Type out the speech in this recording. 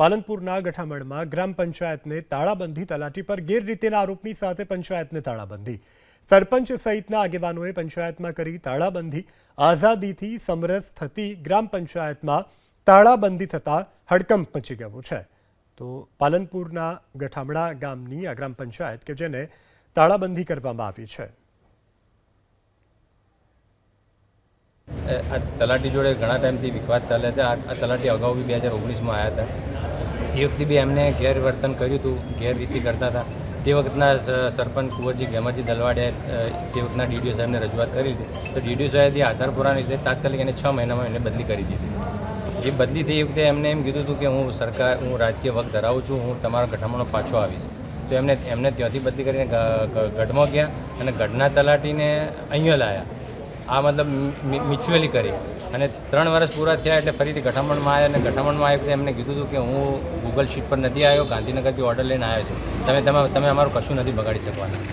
પાલનપુરના ગઠામણમાં ગ્રામ પંચાયતને તાળાબંધી તલાટી પર ગેરરીતેના આરોપની સાથે પંચાયતને તાળાબંધી. સરપંચ સહિતના આગેવાનોએ પંચાયતમાં કરી તાળાબંધી. આઝાદીથી સમરસ થતી ગ્રામ પંચાયતમાં તાળાબંધી થતાં હડકંપ મચી ગયો છે. તો પાલનપુરના ગઠામડા ગામની આ ગ્રામ પંચાયત કે જેને તાળાબંધી કરવામાં આવી છે. આ તલાટી જોડે ઘણા ટાઈમથી વિવાદ ચાલે છે. આ તલાટી અગાઉ બી બે હજાર ઓગણીસમાં આવ્યા હતા. એ વખતે બી એમને ગેરવર્તન કર્યું હતું ગેરરીતિ કરતા હતા. તે વખતના સરપંચ કુંવરજી ગેમરજી દલવાડિયાએ અ, તે વખતના ડીડીઓ સાહેબને રજૂઆત કરી હતી. તો ડીડીઓ સાહેબે આધાર પુરાવા લીધે તાત્કાલિક એને છ મહિનામાં એને બદલી કરી દીધી. જે બદલી થઈ વખતે એમને એમ કીધું હતું કે હું સરકાર હું રાજકીય વખત ધરાવું છું હું તમારા ગઠામણો પાછો આવીશ. તો એમને એમને ત્યાંથી બદલી કરીને ગઢમાં ગયા અને ગઢના તલાટીને અહીંયા લાવ્યા આ મતલબ મ્યુચ્યુઅલી કરી. અને ત્રણ વર્ષ પૂરા થયા એટલે ફરીથી ગઠામણમાં આવ્યા અને ગઠામણમાં આવ્યા એમને કીધું હતું કે હું ગૂગલ શીટ પર નથી આવ્યો, ગાંધીનગરથી ઓર્ડર લઈને આવ્યો છું. તમે તમે તમે અમારું કશું નથી બગાડી શકવાના.